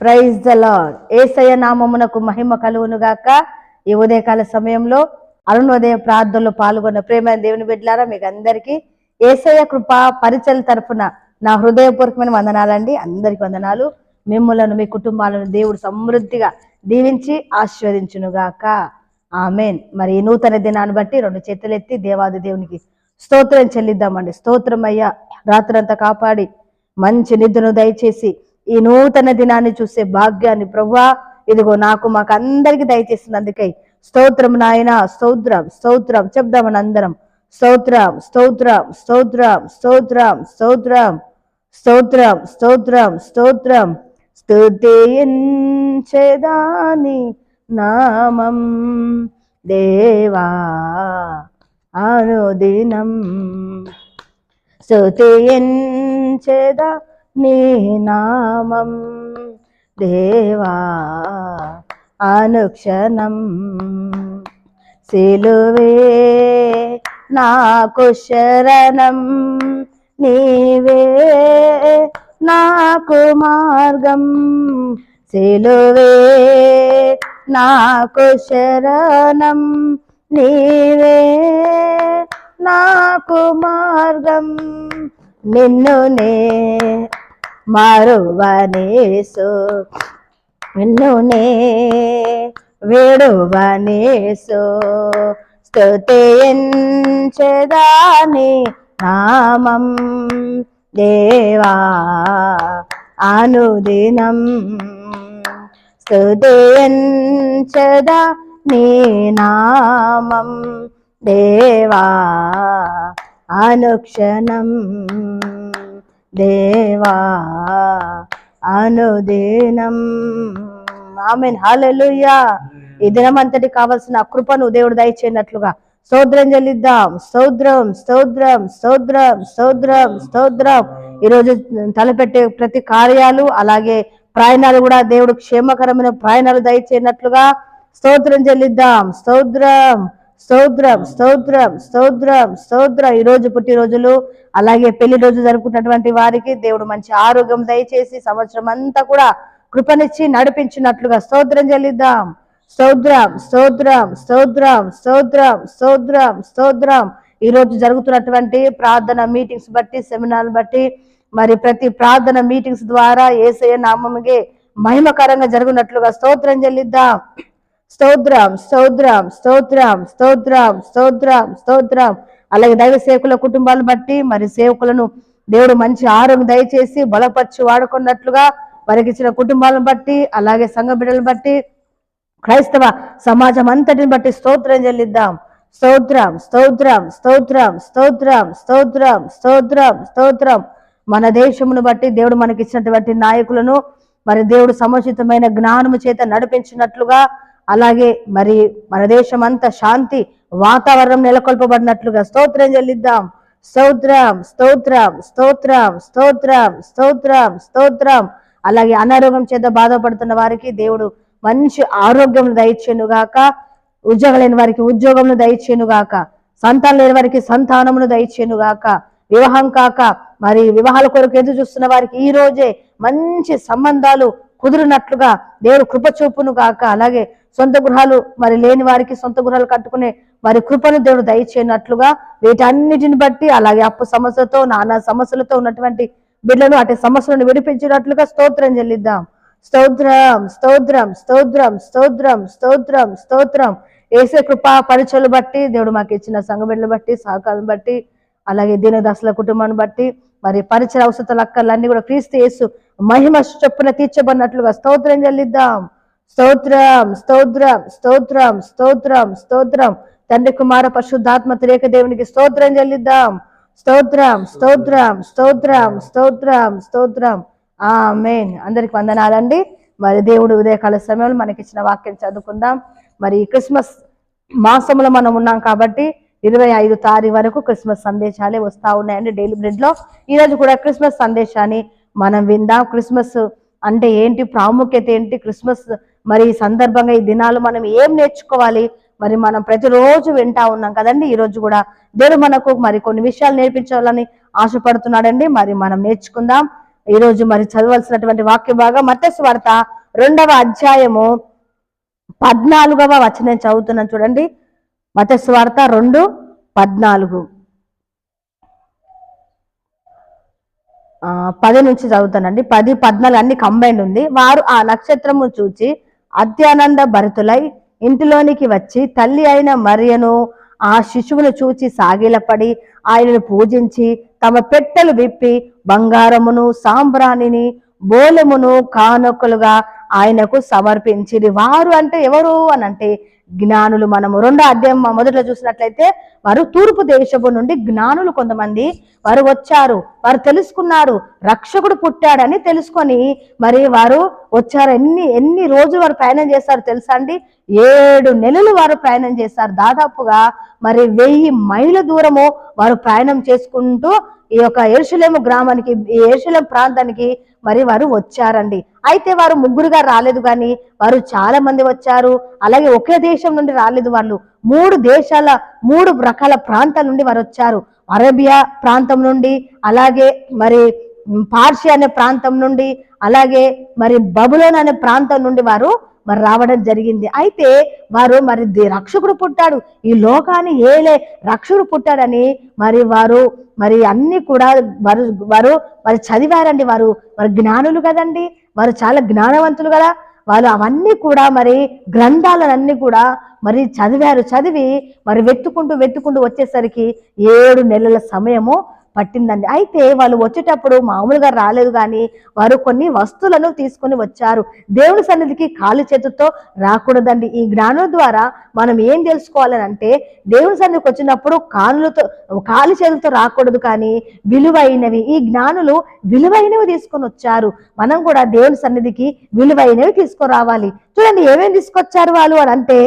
Praise the lord ఏసయ్య నామమునకు మహిమ కలుగునుగాక ఈ ఉదయకాల సమయంలో అరుణోదయ ప్రార్థనలో పాల్గొన్న ప్రేమ దేవుని బిడ్డలారా మీకు అందరికీ ఏసయ్య కృప పరిచల తరఫున నా హృదయపూర్వకమైన వందనాలండి. అందరికి వందనాలు. మిమ్మలను మీ కుటుంబాలను దేవుడు సమృద్ధిగా దీవించి ఆశీర్వదించును గాక. ఆమెన్. మరి ఈ నూతన దినాన్ని బట్టి రెండు చేతులెత్తి దేవాది దేవునికి స్తోత్రం చెల్లిద్దామండి. స్తోత్రం అయ్యా. రాత్రంతా కాపాడి మంచి నిద్రను దయచేసి ఈ నూతన దినాన్ని చూసే భాగ్యాన్ని ప్రభువా ఇదిగో నాకు మాకు అందరికి దయచేసినందుకై స్తోత్రం నాయన స్తోత్రం స్తోత్రం చెప్దామని అందరం స్తోత్రం స్తోత్రం స్తోత్రం స్తోత్రం స్తోత్రం స్తోత్రం స్తోత్రం స్తోత్రం. స్తుతించేదాని నామం దేవా అనుదినం. స్తుతించేదా నీ నామం దేవా అనుక్షణం సిలువే నాకు శరణం. నీవే నాకు మార్గం సిలువే నాకు శరణం. నీవే నాకు మార్గం. నిన్ను నే మారువనేసు నిన్నునే వేడువనేసు స్తుతించదాని నామం దేవా అనుదినం. స్తుతించదా నీ నామం దేవా అనుక్షణం. దేవా అనుదినం. ఆమెన్. హల్లెలూయా. ఈ దినమంతటి కావలసిన కృపను దేవుడు దయచేయనట్లుగా స్తోత్రం చెల్లిద్దాం స్తోత్రం స్తోత్రం స్తోత్రం స్తోత్రం స్తోత్రం. ఈరోజు తలపెట్టే ప్రతి కార్యాలు అలాగే ప్రయాణాలు కూడా దేవుడు క్షేమకరమైన ప్రయాణాలు దయచేయనట్లుగా స్తోత్రం చెల్లిద్దాం స్తోత్రం. స్తోత్రం స్తోత్రం స్తోత్రం స్తోత్ర. ఈ రోజు పుట్టినరోజులు అలాగే పెళ్ళి రోజు జరుపుకున్నటువంటి వారికి దేవుడు మంచి ఆరోగ్యం దయచేసి సంవత్సరం అంతా కూడా కృపనిచ్చి నడిపించినట్లుగా స్తోత్రం చెల్లిద్దాం. స్తోత్రం స్తోత్రం స్తోత్రం స్తోత్రం స్తోత్రం స్తోత్రం. ఈ రోజు జరుగుతున్నటువంటి ప్రార్థన మీటింగ్స్ బట్టి సెమినార్ బట్టి మరి ప్రతి ప్రార్థన మీటింగ్స్ ద్వారా ఏసయ నామముగే మహిమకరంగా జరుగునట్లుగా స్తోత్రం చెల్లిద్దాం. స్తోత్రం స్తోత్రం స్తోత్రం స్తోత్రం స్తోత్రం స్తోత్రం. అలాగే దైవ సేవకుల కుటుంబాలను బట్టి మరి సేవకులను దేవుడు మంచి ఆరోగ్యం దయచేసి బలపరిచి వాడుకున్నట్లుగా వారికి ఇచ్చిన కుటుంబాలను బట్టి అలాగే సంఘ బిడ్డలను బట్టి క్రైస్తవ సమాజం అంతటిని బట్టి స్తోత్రం చెల్లిద్దాం. స్తోత్రం స్తోత్రం స్తోత్రం స్తోత్రం స్తోత్రం స్తోత్రం స్తోత్రం. మన దేశమును బట్టి దేవుడు మనకి ఇచ్చినటువంటి నాయకులను మరి దేవుడు సముచితమైన జ్ఞానము చేత నడిపించినట్లుగా అలాగే మరి మన దేశం అంతా శాంతి వాతావరణం నెలకొల్పబడినట్లుగా స్తోత్రం చెల్లిద్దాం. స్తోత్రం స్తోత్రం స్తోత్రం స్తోత్రం స్తోత్రం స్తోత్రం. అలాగే అనారోగ్యం చేత బాధపడుతున్న వారికి దేవుడు మంచి ఆరోగ్యం దయచేను గాక ఉద్యోగం లేని వారికి ఉద్యోగంను దయచేను గాక సంతానం లేని వారికి సంతానమును దయచేను గాక వివాహం కాక మరి వివాహాల కొరకు ఎదురు చూస్తున్న వారికి ఈ రోజే మంచి సంబంధాలు కుదిరినట్లుగా దేవుడు కృప చూపును గాక అలాగే సొంత గృహాలు మరి లేని వారికి సొంత గృహాలు కట్టుకునే వారి కృపను దేవుడు దయచేయనట్లుగా వీటన్నిటిని బట్టి అలాగే అప్పు సమస్యతో నానా సమస్యలతో ఉన్నటువంటి బిడ్డలను అటు సమస్యలను విడిపించినట్లుగా స్తోత్రం చెల్లిద్దాం. స్తోత్రం స్తోత్రం స్తోత్రం స్తోత్రం స్తోత్రం స్తోత్రం. ఏసే కృప పరిచయలు బట్టి దేవుడు మాకు ఇచ్చిన సంఘ బిడ్డలు బట్టి సహకారం బట్టి అలాగే దీనదాసుల కుటుంబాన్ని బట్టి మరి పరిచయ అవసరాల అక్కర్లన్నీ కూడా క్రీస్తు యేసు మహిమ చొప్పున తీర్చబడినట్లుగా స్తోత్రం చెల్లిద్దాం. స్తోత్రం స్తోత్రం స్తోత్రం స్తోత్రం స్తోత్రం. తండ్రి కుమార పరిశుద్ధాత్మ త్రేక దేవునికి స్తోత్రం చెల్లిద్దాం. స్తోత్రం స్తోత్రం స్తోత్రం స్తోత్రం స్తోత్రం. ఆ మెయిన్ అందరికి వందనాలండి. మరి దేవుడు ఉదయకాల సమయంలో మనకి ఇచ్చిన వాక్యం చదువుకుందాం. మరి క్రిస్మస్ మాసంలో మనం ఉన్నాం కాబట్టి ఇరవై ఐదు తారీఖు వరకు క్రిస్మస్ సందేశాలే వస్తా ఉన్నాయండి డైలీ బ్రెడ్లో. లో ఈ రోజు కూడా క్రిస్మస్ సందేశాన్ని మనం విందాం. క్రిస్మస్ అంటే ఏంటి? ప్రాముఖ్యత ఏంటి? క్రిస్మస్ మరి ఈ సందర్భంగా ఈ దినాలు మనం ఏం నేర్చుకోవాలి? మరి మనం ప్రతిరోజు వింటా ఉన్నాం కదండి. ఈరోజు కూడా దేవుడు మనకు మరి కొన్ని విషయాలు నేర్పించాలని ఆశపడుతున్నాడండి. మరి మనం నేర్చుకుందాం. ఈరోజు మరి చదవలసినటువంటి వాక్య భాగం మత్స్సు వార్త రెండవ అధ్యాయము పద్నాలుగవ వచనం చదువుతున్నాను చూడండి. మతస్వార్త రెండు పద్నాలుగు. పది నుంచి చదువుతానండి. పది పద్నాలుగు అన్ని కంబైండ్ ఉంది. వారు ఆ నక్షత్రము చూచి అత్యానంద భరితులై ఇంటిలోనికి వచ్చి తల్లి అయిన మరియను ఆ శిశువును చూచి సాగిలపడి ఆయనను పూజించి తమ పెట్టెలు విప్పి బంగారమును సాంబ్రాణిని బోలమును కానుకలుగా ఆయనకు సమర్పించిరి. వారు అంటే ఎవరు అని అంటే జ్ఞానులు మనము. రెండో అధ్యాయం మొదట్లో చూసినట్లయితే వారు తూర్పు దేశపు నుండి జ్ఞానులు కొంతమంది వారు వచ్చారు. వారు తెలుసుకున్నారు రక్షకుడు పుట్టాడని తెలుసుకొని మరి వారు వచ్చారు. ఎన్ని ఎన్ని రోజులు వారు ప్రయాణం చేశారు తెలుసా అండి? ఏడు నెలలు వారు ప్రయాణం చేశారు. దాదాపుగా మరి వెయ్యి మైళ్ళ దూరము వారు ప్రయాణం చేసుకుంటూ ఈ యొక్క ఎరుసలేము గ్రామానికి ఈ ఎరుసలేం ప్రాంతానికి మరి వారు వచ్చారండి. అయితే వారు ముగ్గురుగా రాలేదు కానీ వారు చాలా మంది వచ్చారు. అలాగే ఒకే దేశం నుండి రాలేదు వాళ్ళు. మూడు దేశాల మూడు రకాల ప్రాంతాల నుండి వారు వచ్చారు. అరేబియా ప్రాంతం నుండి అలాగే మరి పార్షి అనే ప్రాంతం నుండి అలాగే మరి బబులోన్ అనే ప్రాంతం నుండి వారు మరి రావడం జరిగింది. అయితే వారు మరి రక్షకుడు పుట్టాడు. ఈ లోకాన్ని ఏలే రక్షకుడు పుట్టాడని మరి వారు మరి అన్ని కూడా వారు వారు మరి చదివారండి వారు. వారు జ్ఞానులు కదండి. వారు చాలా జ్ఞానవంతులు కదా. వాళ్ళు అవన్నీ కూడా మరి గ్రంథాలన్నీ కూడా మరి చదివారు చదివి మరి వెతుకుంటూ వెతుకుంటూ వచ్చేసరికి ఏడు నెలల సమయము పట్టిందండి. అయితే వాళ్ళు వచ్చేటప్పుడు మామూలుగా రాలేదు కానీ వారు కొన్ని వస్తువులను తీసుకొని వచ్చారు. దేవుని సన్నిధికి కాలు చేతుతో రాకూడదండి. ఈ జ్ఞానం ద్వారా మనం ఏం తెలుసుకోవాలని అంటే దేవుని సన్నిధికి వచ్చినప్పుడు కానులతో కాలు చేతులతో రాకూడదు కానీ విలువైనవి ఈ జ్ఞానులు విలువైనవి తీసుకొని వచ్చారు. మనం కూడా దేవుని సన్నిధికి విలువైనవి తీసుకురావాలి. చూడండి ఏమేమి తీసుకొచ్చారు వాళ్ళు అని అంటే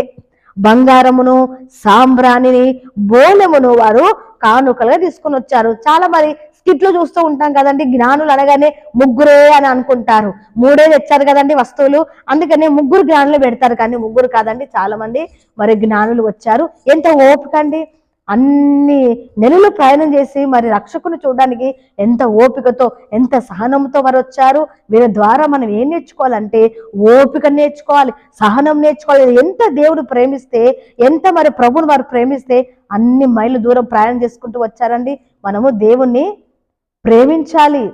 బంగారమును సాంబ్రాణిని బోలెమును వారు కానుకలుగా తీసుకొని వచ్చారు. చాలా మరి స్కిట్లో చూస్తూ ఉంటాం కదండి. జ్ఞానులు అనగానే ముగ్గురే అని అనుకుంటారు. మూడే తెచ్చారు కదండి వస్తువులు. అందుకనే ముగ్గురు జ్ఞానులు పెడతారు. కానీ ముగ్గురు కాదండి చాలా మంది మరి జ్ఞానులు వచ్చారు. ఎంత ఓపిక అండి? అన్ని నెలలు ప్రయాణం చేసి మరి రక్షకుని చూడడానికి ఎంత ఓపికతో ఎంత సహనంతో వారు వచ్చారు వీరి ద్వారా మనం ఏం నేర్చుకోవాలంటే ఓపిక నేర్చుకోవాలి సహనం నేర్చుకోవాలి. ఎంత దేవుడు ప్రేమిస్తే ఎంత మరి ప్రభుని వారు ప్రేమిస్తే అన్ని మైళ్ళు దూరం ప్రయాణం చేసుకుంటూ వచ్చారండి. మనము దేవుణ్ణి ప్రేమించాలి.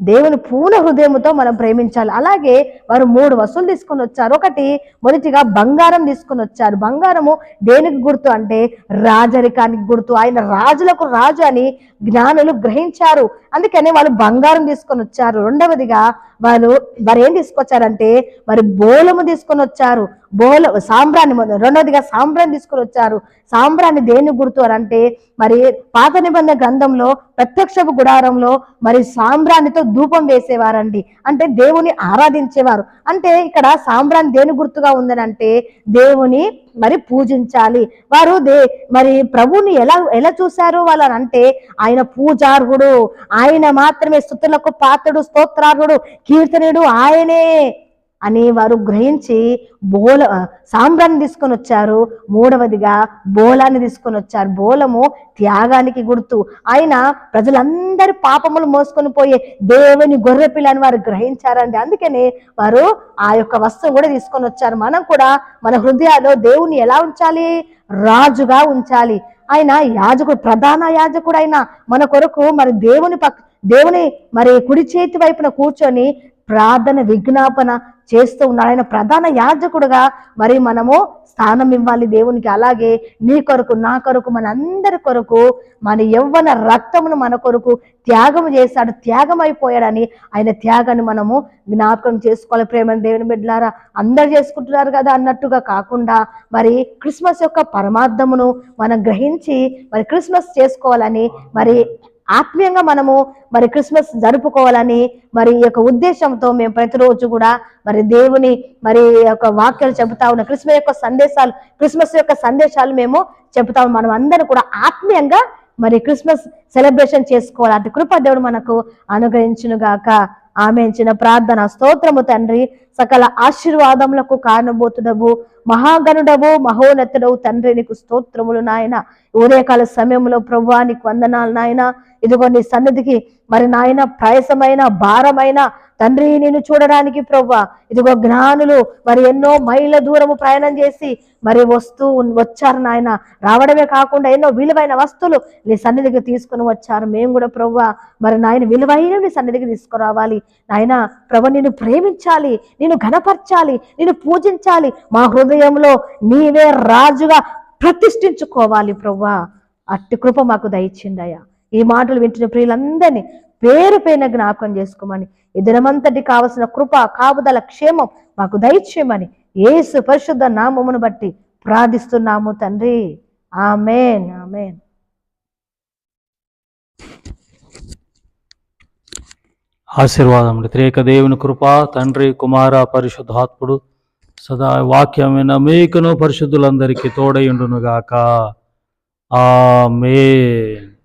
దేవుని పూర్ణ హృదయముతో మనం ప్రేమించాలి. అలాగే వారు మూడు వస్తువులు తీసుకొని వచ్చారు. ఒకటి మొదటిగా బంగారం తీసుకొని వచ్చారు. బంగారము దేనికి గుర్తు అంటే రాజరికానికి గుర్తు. ఆయన రాజులకు రాజు అని జ్ఞానులు గ్రహించారు. అందుకని వాళ్ళు బంగారం తీసుకొని వచ్చారు. రెండవదిగా వాళ్ళు వారు ఏం తీసుకొచ్చారంటే మరి బోలము తీసుకొని వచ్చారు. బోల సాంబ్రాన్ని రెండవదిగా సాంబ్రాన్ని తీసుకుని వచ్చారు. సాంబ్రాన్ని దేని గుర్తు అని అంటే మరి పాత నిబంధన గ్రంథంలో ప్రత్యక్షపు గుడారంలో మరి సాంబ్రాన్నితో ధూపం వేసేవారండి. అంటే దేవుని ఆరాధించేవారు. అంటే ఇక్కడ సాంబ్రాన్ని దేని గుర్తుగా ఉందని అంటే దేవుని మరి పూజించాలి. వారు దే మరి ప్రభుని ఎలా ఎలా చూశారు వాళ్ళని అంటే ఆయన పూజార్హుడు. ఆయన మాత్రమే స్థుతులకు పాత్రుడు స్తోత్రార్హుడు కీర్తనుడు ఆయనే. అని వారు గ్రహించి బోల సాంబ్రాన్ని తీసుకొని వచ్చారు. మూడవదిగా బోలాన్ని తీసుకొని వచ్చారు. బోలము త్యాగానికి గుర్తు. ఆయన ప్రజలందరి పాపములు మోసుకొని పోయే దేవుని గొర్రె పిల్లని వారు గ్రహించారండి. అందుకనే వారు ఆ యొక్క వస్తువు కూడా తీసుకొని వచ్చారు. మనం కూడా మన హృదయాల్లో దేవుని ఎలా ఉంచాలి? రాజుగా ఉంచాలి. ఆయన యాజకుడు ప్రధాన యాజకుడు అయిన మన కొరకు మరి దేవుని పక్ దేవుని మరి కుడి చేతి వైపున కూర్చొని ప్రార్థన విజ్ఞాపన చేస్తూ ఉన్నాడు. ఆయన ప్రధాన యాజకుడుగా మరి మనము స్థానం ఇవ్వాలి దేవునికి. అలాగే నీ కొరకు నా కొరకు మన అందరి కొరకు మన యవ్వన రక్తమును మన కొరకు త్యాగం చేశాడు త్యాగం అయిపోయాడని ఆయన త్యాగాన్ని మనము జ్ఞాపకం చేసుకోవాలి. ప్రేమ దేవుని బిడ్డలారా అందరు చేసుకుంటున్నారు కదా అన్నట్టుగా కాకుండా మరి క్రిస్మస్ యొక్క పరమార్థమును మనం గ్రహించి మరి క్రిస్మస్ చేసుకోవాలని మరి ఆత్మీయంగా మనము మరి క్రిస్మస్ జరుపుకోవాలని మరి ఈ యొక్క ఉద్దేశంతో మేము ప్రతిరోజు కూడా మరి దేవుని మరి యొక్క వాక్యాలు చెబుతా ఉన్న క్రిస్మస్ యొక్క సందేశాలు క్రిస్మస్ యొక్క సందేశాలు మేము చెబుతాము మనం అందరూ కూడా ఆత్మీయంగా మరి క్రిస్మస్ సెలబ్రేషన్ చేసుకోవాలి అటు కృప దేవుడు మనకు అనుగ్రహించును గాక ఆమెంచిన ప్రార్థన స్తోత్రము తండ్రి. సకల ఆశీర్వాదములకు కారణబోతుడవు మహాగణుడవు మహోన్నతుడవు తండ్రి. నీకు స్తోత్రములు నాయన. ఉదయకాల సమయంలో ప్రభు నీకు వందనాలు నాయన. ఇదిగో నీ సన్నిధికి మరి నాయన ప్రయాసమైన భారమైన తండ్రి నేను చూడడానికి ప్రవ్వా. ఇదిగో జ్ఞానులు మరి ఎన్నో మైళ్ళ దూరము ప్రయాణం చేసి మరి వస్తూ వచ్చారు నాయన. రావడమే కాకుండా ఎన్నో విలువైన వస్తువులు నీ సన్నిధికి తీసుకుని వచ్చారు. మేము కూడా ప్రవ్వా మరి నాయన విలువైన నీ సన్నిధికి తీసుకురావాలి. నాయన ప్రభు నిన్ను ప్రేమించాలి నిన్ను ఘనపరచాలి నిన్ను పూజించాలి. మా హృదయంలో నీవే రాజుగా ప్రతిష్ఠించుకోవాలి ప్రవ్వా. అట్టి కృప మాకు దయచిండయా ఈ మాటలు వింటున్న ప్రియులందరినీ పేరు పైన జ్ఞాపకం చేసుకోమని. ఈ దినమంతటి కావలసిన కృప కాపుదల క్షేమం మాకు దయచేయమని ఏసు పరిశుద్ధ నామమును బట్టి ప్రార్థిస్తున్నాము తండ్రి. ఆమెన్ ఆమెన్. ఆశీర్వాదములు. త్రేక దేవుని కృప తండ్రి కుమార పరిశుద్ధాత్ముడు సదా వాక్యమైన మీకును పరిశుద్ధులందరికీ తోడయుండునుగాక ఆమేన్.